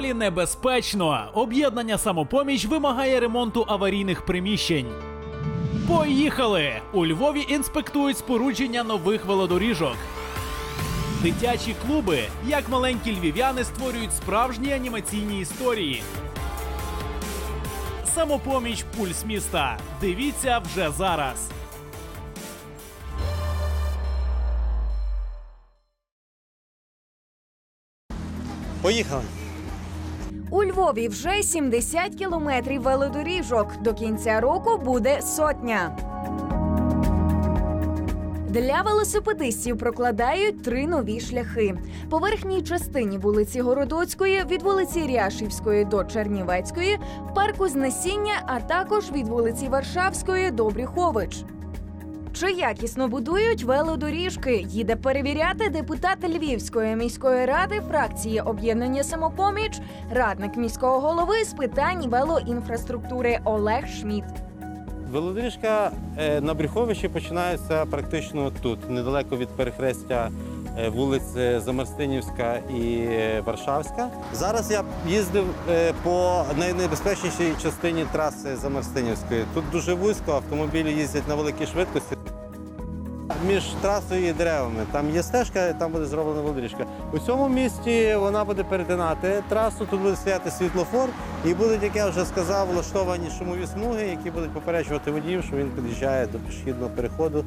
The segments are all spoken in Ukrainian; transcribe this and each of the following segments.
школі небезпечно. Об'єднання самопоміч вимагає ремонту аварійних приміщень. Поїхали! У Львові інспектують спорудження нових велодоріжок. Дитячі клуби, як маленькі львів'яни створюють справжні анімаційні історії. Самопоміч пульс міста. Дивіться вже зараз. Поїхали. У Львові вже 70 кілометрів велодоріжок. До кінця року буде сотня. Для велосипедистів прокладають три нові шляхи. По верхній частині вулиці Городоцької, від вулиці Ряшівської до Чернівецької, парку Знесіння, а також від вулиці Варшавської до Брюхович. Чи якісно будують велодоріжки? Їде перевіряти депутат Львівської міської ради фракції об'єднання самопоміч, радник міського голови з питань велоінфраструктури Олег Шміт. Велодоріжка е, на Брюховищі починається практично тут, недалеко від перехрестя е, Замарстинівська і е, Варшавська. Зараз я їздив е, по найнебезпечнішій частині траси Замарстинівської. Тут дуже вузько, автомобілі їздять на великій швидкості. Між трасою і деревами там є стежка, там буде зроблена велодоріжка. У цьому місті вона буде перетинати трасу, тут буде стояти світлофор, і будуть, як я вже сказав, влаштовані шумові смуги, які будуть попереджувати водіїв, що він під'їжджає до пішохідного переходу.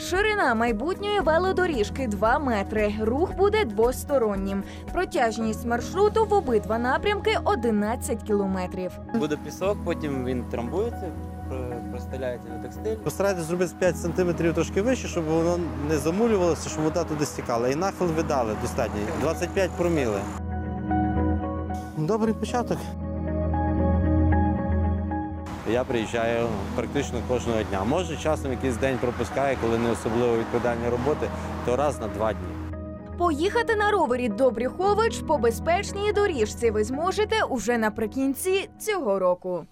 Ширина майбутньої велодоріжки 2 метри. Рух буде двостороннім. Протяжність маршруту в обидва напрямки 11 кілометрів. Буде пісок, потім він трамбується, про- простеляється на текстиль. Постарайтесь зробити 5 см трошки вище, щоб воно не замулювалося, щоб вода туди стікала. І нахил ви дали достатній 25 проміли. Добрий початок. Я приїжджаю практично кожного дня. Може, часом якийсь день пропускаю, коли не особливо відповідальні роботи, то раз на два дні. Поїхати на ровері до Брюхович по безпечній доріжці ви зможете уже наприкінці цього року.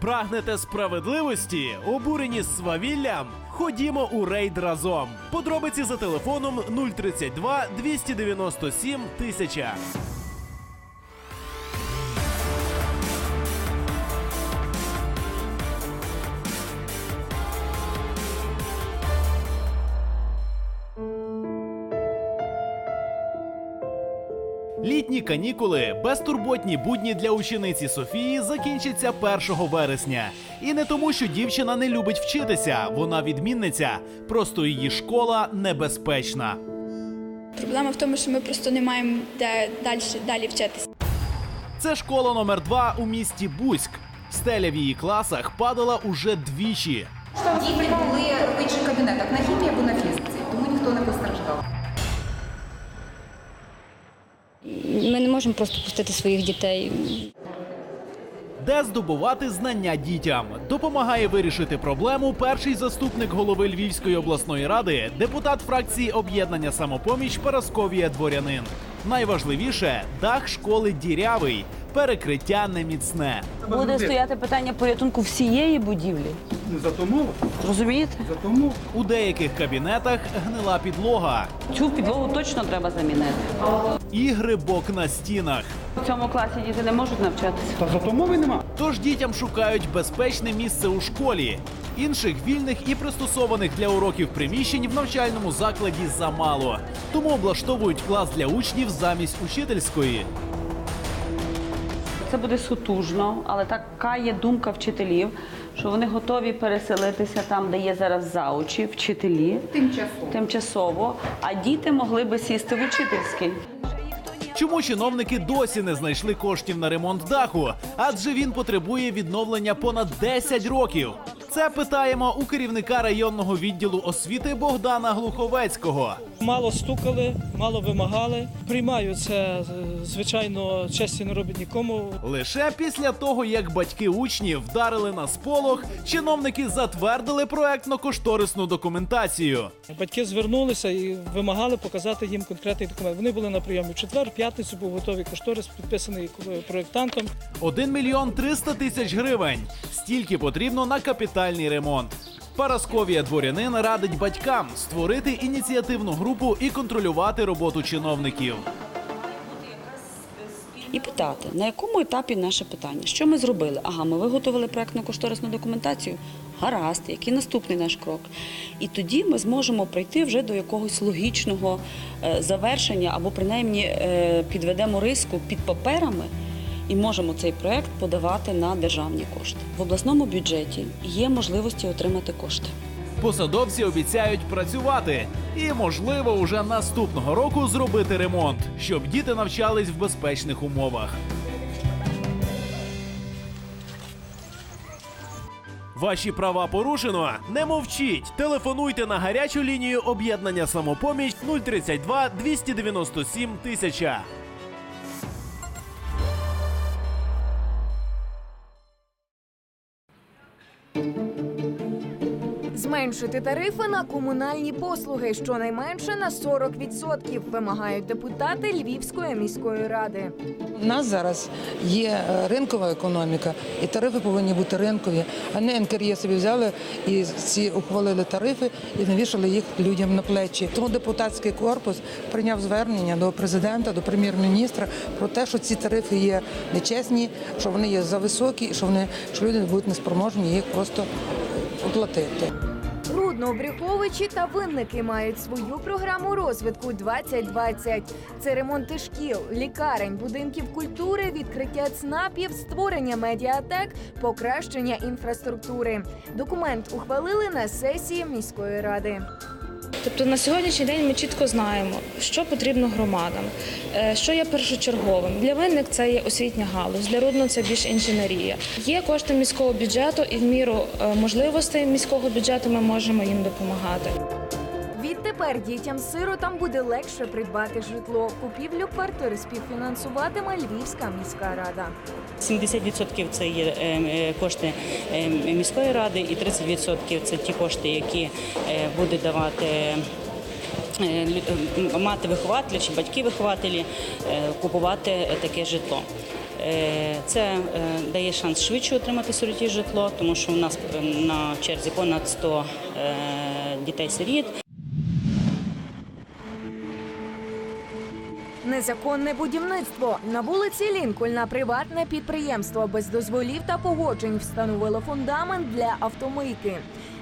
Прагнете справедливості? Обурені свавіллям? Ходімо у рейд разом. Подробиці за телефоном 032 297 1000. Літні канікули, безтурботні будні для учениці Софії закінчаться 1 вересня. І не тому, що дівчина не любить вчитися, вона відмінниця. Просто її школа небезпечна. Проблема в тому, що ми просто не маємо де далі, далі вчитися. Це школа номер 2 у місті Буськ. Стеля в її класах падала уже двічі. Діти були в інших кабінетах на хімії або на фізиці, тому ніхто не постраждав. Можемо просто пустити своїх дітей. Де здобувати знання дітям допомагає вирішити проблему перший заступник голови Львівської обласної ради, депутат фракції об'єднання самопоміч Парасковія Дворянин. Найважливіше дах школи дірявий, перекриття неміцне. Буде стояти питання порятунку всієї будівлі. За тому, Розумієте? за тому. У деяких кабінетах гнила підлога, Цю підлогу точно треба замінити. ігри бок на стінах. В цьому класі діти не можуть навчатися. Та за то мови нема. Тож дітям шукають безпечне місце у школі. Інших вільних і пристосованих для уроків приміщень в навчальному закладі замало. Тому облаштовують клас для учнів замість учительської. Це буде сутужно, але така є думка вчителів, що вони готові переселитися там, де є зараз заучі, вчителі Тимчасово. тимчасово, а діти могли би сісти в учительський. Чому чиновники досі не знайшли коштів на ремонт даху? Адже він потребує відновлення понад 10 років. Це питаємо у керівника районного відділу освіти Богдана Глуховецького. Мало стукали, мало вимагали. Приймаю це, звичайно, честі не робить нікому. Лише після того, як батьки учнів вдарили на сполох, чиновники затвердили проектно-кошторисну документацію. Батьки звернулися і вимагали показати їм конкретний документ. Вони були на прийомі в четвер, в п'ятницю був готовий кошторис, підписаний проєктантом. 1 мільйон 300 тисяч гривень. Стільки потрібно на капітальний ремонт. Парасковія дворянин радить батькам створити ініціативну групу і контролювати роботу чиновників. і питати, на якому етапі наше питання, що ми зробили? Ага, ми виготовили проектно-кошторисну документацію. Гаразд, який наступний наш крок? І тоді ми зможемо прийти вже до якогось логічного е, завершення або принаймні е, підведемо риску під паперами і можемо цей проект подавати на державні кошти. В обласному бюджеті є можливості отримати кошти. Посадовці обіцяють працювати і, можливо, уже наступного року зробити ремонт, щоб діти навчались в безпечних умовах. Ваші права порушено? Не мовчіть. Телефонуйте на гарячу лінію об'єднання самопоміч 032 297 Thank you. Зменшити тарифи на комунальні послуги щонайменше на 40% вимагають депутати Львівської міської ради. У нас зараз є е, ринкова економіка, і тарифи повинні бути ринкові, а не НКРЄ собі взяли і ці ухвалили тарифи і навішали їх людям на плечі. Тому депутатський корпус прийняв звернення до президента, до прем'єр-міністра про те, що ці тарифи є нечесні, що вони є зависокі, і що вони що люди будуть неспроможні їх просто оплатити. Рудно, Брюховичі та винники мають свою програму розвитку 2020. Це ремонти шкіл, лікарень, будинків культури, відкриття ЦНАПів, створення медіатек, покращення інфраструктури. Документ ухвалили на сесії міської ради. Тобто на сьогоднішній день ми чітко знаємо, що потрібно громадам, е, що є першочерговим. Для винник це є освітня галузь, для рудно це більш інженерія. Є кошти міського бюджету, і в міру е, можливостей міського бюджету ми можемо їм допомагати. Відтепер дітям-сиротам буде легше придбати житло. Купівлю квартири співфінансуватиме Львівська міська рада. 70% це є е, е, кошти е, міської ради, і 30% це ті кошти, які буде давати. Мати вихователі чи батьки вихователі купувати таке житло. Це дає шанс швидше отримати сироті житло, тому що у нас на черзі понад 100 е, дітей-сиріт. Незаконне будівництво на вулиці Лінкольна приватне підприємство без дозволів та погоджень встановило фундамент для автомийки.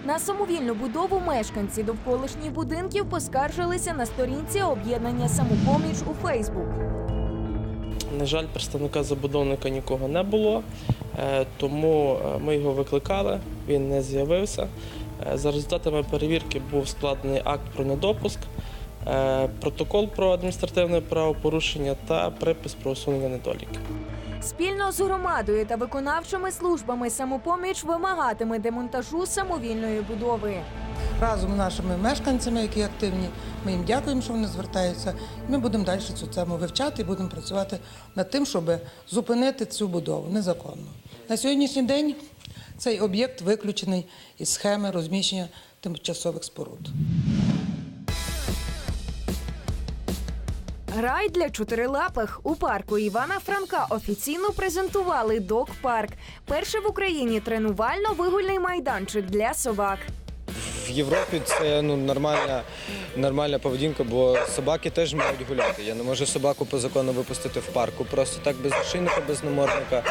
На самовільну будову мешканці довколишніх будинків поскаржилися на сторінці об'єднання самопоміч у Фейсбук. На жаль, представника забудовника нікого не було, е, тому е, ми його викликали, він не з'явився. Е, За результатами перевірки був складений акт про недопуск, протокол про адміністративне правопорушення та припис про усунення недоліків. Спільно з громадою та виконавчими службами самопоміч вимагатиме демонтажу самовільної будови. разом з нашими мешканцями, які активні. Ми їм дякуємо, що вони звертаються. Ми будемо далі цю тему вивчати і будемо працювати над тим, щоб зупинити цю будову незаконно. На сьогоднішній день цей об'єкт виключений із схеми розміщення тимчасових споруд. Рай для чотирилапих у парку Івана Франка офіційно презентували Док-парк. Перший в Україні тренувально-вигульний майданчик для собак. В Європі це ну, нормальна, нормальна поведінка, бо собаки теж мають гуляти. Я не можу собаку по закону випустити в парку, просто так без ошейника, без намордника.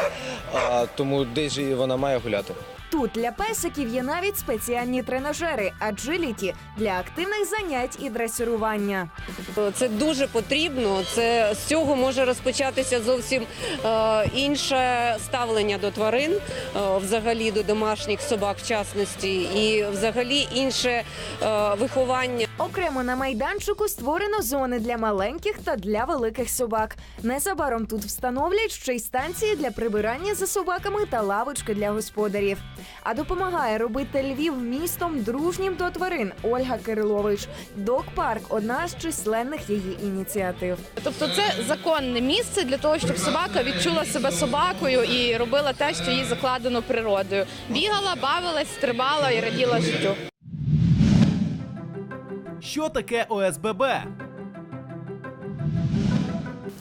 Тому десь вона має гуляти. Тут для песиків є навіть спеціальні тренажери аджиліті для активних занять і дресирування. Це дуже потрібно. Це з цього може розпочатися зовсім е, інше ставлення до тварин, е, взагалі до домашніх собак, в частності, і взагалі інше е, виховання. Окремо на майданчику створено зони для маленьких та для великих собак. Незабаром тут встановлять ще й станції для прибирання за собаками та лавочки для господарів. А допомагає робити Львів містом дружнім до тварин Ольга Кирилович. Док-парк одна з численних її ініціатив. Тобто, це законне місце для того, щоб собака відчула себе собакою і робила те, що їй закладено природою. Бігала, бавилась, стрибала і раділа життю. Що таке ОСББ?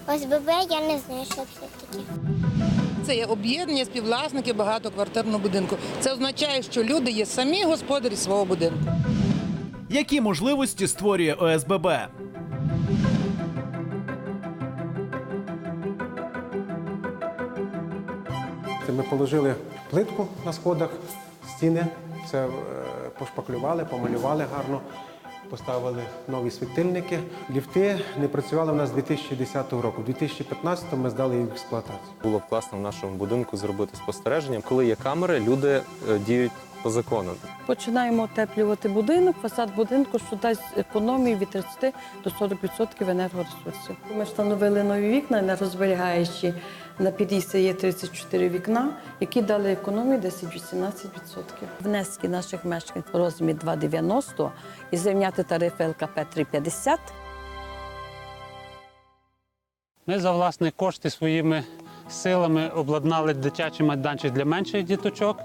ОСББ я не знаю, що це таке. Це є об'єднання співвласників багатоквартирного будинку. Це означає, що люди є самі господарі свого будинку. Які можливості створює ОСББ? Ми положили плитку на сходах, стіни, це е, пошпаклювали, помалювали гарно, поставили нові світильники. Ліфти не працювали в нас з 2010 року. У 2015 ми здали їх в експлуатацію. Було б класно в нашому будинку зробити спостереження. Коли є камери, люди е, діють по закону. Починаємо утеплювати будинок, фасад будинку, що дасть економію від 30 до 40% енергоресурсів. Ми встановили нові вікна енергозберігаючі. На під'їзді є 34 вікна, які дали економію 10-18%. Внески наших мешканців в розмірі 2,90 і зрівняти тарифи ЛКП 3,50. Ми за власні кошти своїми силами обладнали дитячий майданчик для менших діточок,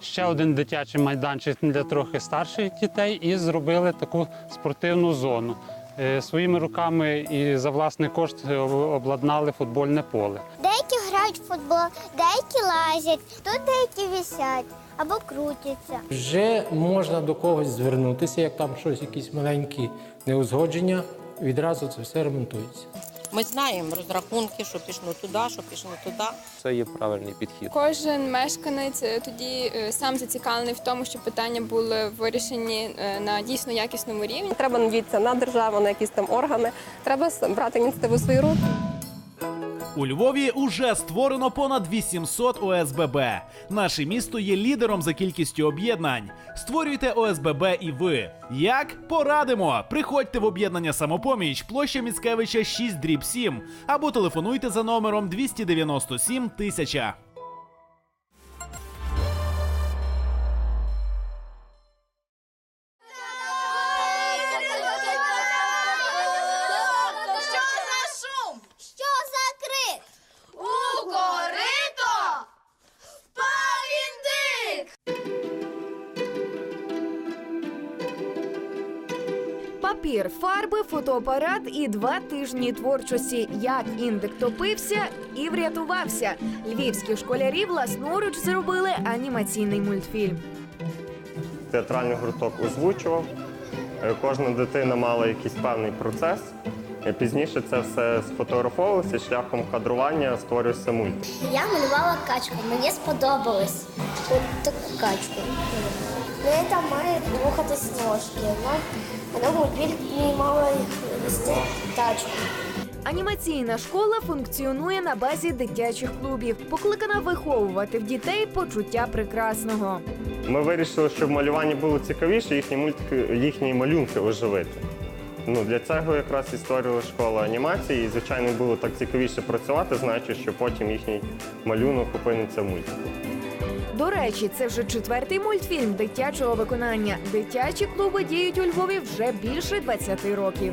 ще один дитячий майданчик для трохи старших дітей і зробили таку спортивну зону. Е, Своїми руками і за власний кошт обладнали футбольне поле. Деякі грають в футбол, деякі лазять, тут деякі висять або крутяться. Вже можна до когось звернутися, як там щось, якісь маленькі неузгодження, відразу це все ремонтується. Ми знаємо розрахунки, що пішло туди, що пішло туди. Це є правильний підхід. Кожен мешканець е, тоді е, сам зацікавлений в тому, щоб питання були вирішені е, на дійсно якісному рівні. Треба надіятися на державу, на якісь там органи. Треба брати ініціативу в свої руки. У Львові уже створено понад 800 ОСББ. Наше місто є лідером за кількістю об'єднань. Створюйте ОСББ і ви. Як? Порадимо! Приходьте в об'єднання самопоміч, площа Міцкевича 6 дріб 7 або телефонуйте за номером 297 1000. Папір, фарби, фотоапарат і два тижні творчості. Як індик топився і врятувався. Львівські школярі власноруч зробили анімаційний мультфільм. театральний гурток озвучував. Е, Кожна дитина мала якийсь певний процес. Е, Пізніше це все сфотографовувалося шляхом кадрування, створювався мульт. Я малювала качку, мені сподобалось. От таку качку. Там має рухатись ножки. Вона, мультфільмі мала вести тачку. Анімаційна школа функціонує на базі дитячих клубів, покликана виховувати в дітей почуття прекрасного. Ми вирішили, щоб малювання було цікавіше, їхні мультики, їхні малюнки оживити. Ну, для цього якраз і створювала школа анімації, і, звичайно, було так цікавіше працювати, знаючи, що потім їхній малюнок опиниться в мультику. До речі, це вже четвертий мультфільм дитячого виконання. Дитячі клуби діють у Львові вже більше 20 років.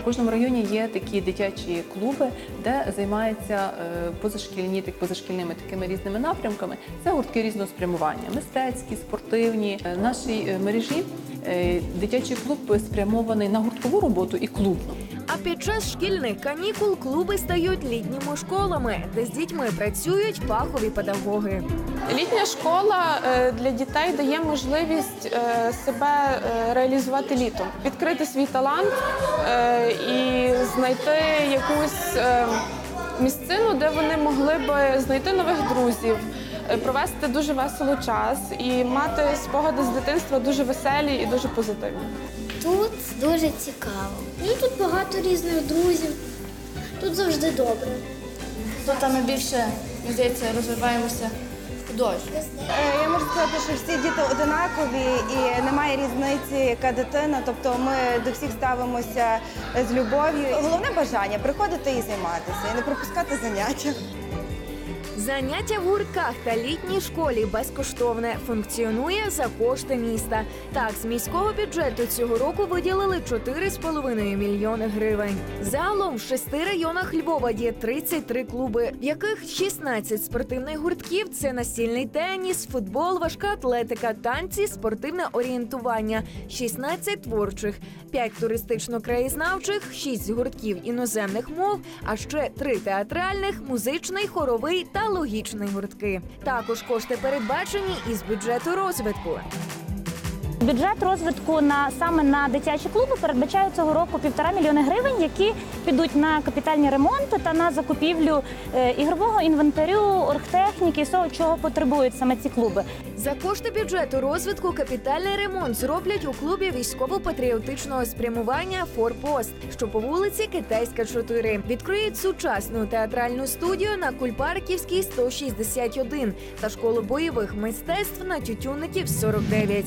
У кожному районі є такі дитячі клуби, де займаються е, позашкільні, так позашкільними такими різними напрямками. Це гуртки різного спрямування, мистецькі, спортивні. Е, нашій е, мережі дитячий клуб спрямований на гурткову роботу і клубну. А під час шкільних канікул клуби стають літніми школами, де з дітьми працюють фахові педагоги. Літня школа е, для дітей дає можливість е, себе е, реалізувати літом, відкрити свій талант і знайти якусь місцину, де вони могли би знайти нових друзів, провести дуже весело час і мати спогади з дитинства дуже веселі і дуже позитивні. Тут дуже цікаво. Ну тут багато різних друзів. Тут завжди добре. Тут ми більше, мені здається, розвиваємося художньо. Е, Я можу сказати, що всі діти одинакові і немає різниці, яка дитина. Тобто ми до всіх ставимося з любов'ю. Головне бажання приходити і займатися, і не пропускати заняття. Заняття в гуртках та літній школі безкоштовне функціонує за кошти міста. Так, з міського бюджету цього року виділили 4,5 мільйони гривень. Загалом в шести районах Львова є 33 клуби, в яких 16 спортивних гуртків це настільний теніс, футбол, важка атлетика, танці, спортивне орієнтування, 16 творчих, 5 туристично-краєзнавчих, 6 гуртків іноземних мов, а ще 3 театральних, музичний, хоровий та логічний гуртки. Також кошти передбачені із бюджету розвитку. Бюджет розвитку на саме на дитячі клуби передбачає цього року півтора мільйони гривень, які підуть на капітальні ремонти та на закупівлю е, ігрового інвентарю, оргтехніки, всього, чого потребують саме ці клуби. За кошти бюджету розвитку капітальний ремонт зроблять у клубі військово-патріотичного спрямування Форпост, що по вулиці Китайська 4. Відкриють сучасну театральну студію на Кульпарківській 161 та школу бойових мистецтв на Тютюнників 49.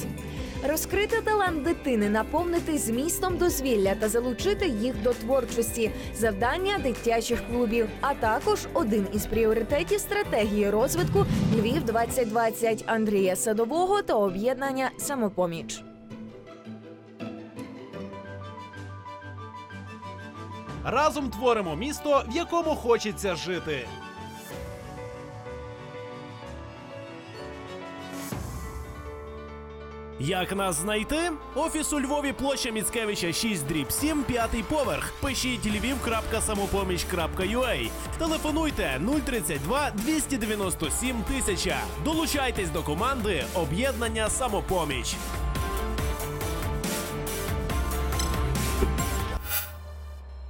Розкрити талант дитини, наповнити змістом дозвілля та залучити їх до творчості завдання дитячих клубів, а також один із пріоритетів стратегії розвитку Львів 2020 Андрія Садового та об'єднання Самопоміч. Разом творимо місто, в якому хочеться жити. Як нас знайти? Офіс у Львові, площа Міцкевича 6 дріб 7, п'ятий поверх. Пишіть львів.самопоміч.ua. Телефонуйте 032 297 тисяча. Долучайтесь до команди Об'єднання Самопоміч.